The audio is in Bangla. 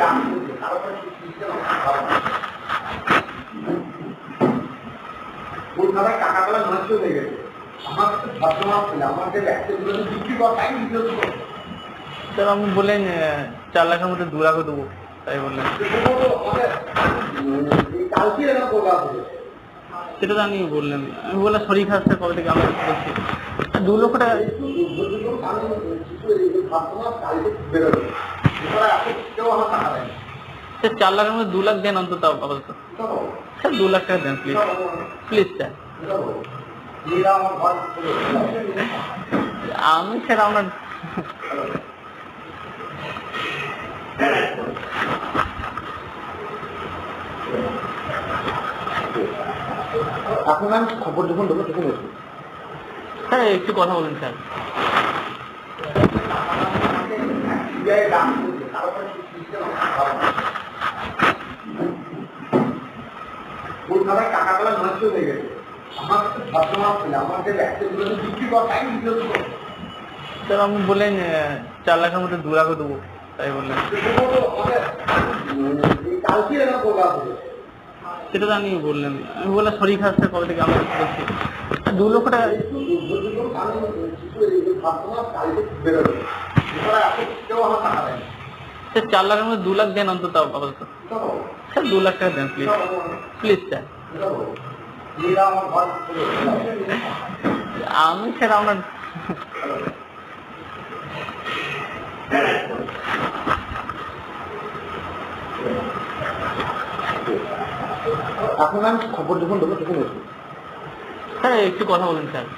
না কলকাতায় নষ্ট হয়ে গেছে আপনি বললেন চার লাখের মধ্যে দু লাখও দেবো। তাই বললেন। সেটা তো আমি বললেন আমি বললাম, শরীর খারাপ কবে থেকে আমরা আর দু লক্ষ টাকা স্যার চার লাখের মধ্যে দু লাখ দেন অন্তত আপাতত। স্যার দু লাখ টাকা দেন প্লিজ প্লিজ স্যার। আমি স্যার আপনার এখন আমি খবর যখন দেবো তখন স্যার একটু কথা বলুন স্যার। কলকাতায় টাকাগুলো নষ্ট হয়ে গেছে। আমার তো ভদ্রমাস ছিল আমাকে ব্যবসাগুলো বিক্রি করা টাইম দিতে স্যার আপনি বললেন চার লাখের মধ্যে দু লাখও দেবো তাই বললেন। সেটা তো আমি বললেন। আমি বললাম শরীর খারাপ স্যার কবে থেকে আমরা দু লক্ষ টাকা স্যার চার লাখের মধ্যে দু লাখ দেন অন্তত আপাতত। স্যার দু লাখ টাকা দেন প্লিজ প্লিজ স্যার আমি স্যার আপনার এখন আমি খবর যখন দেবো তখন স্যার একটু কথা বলুন স্যার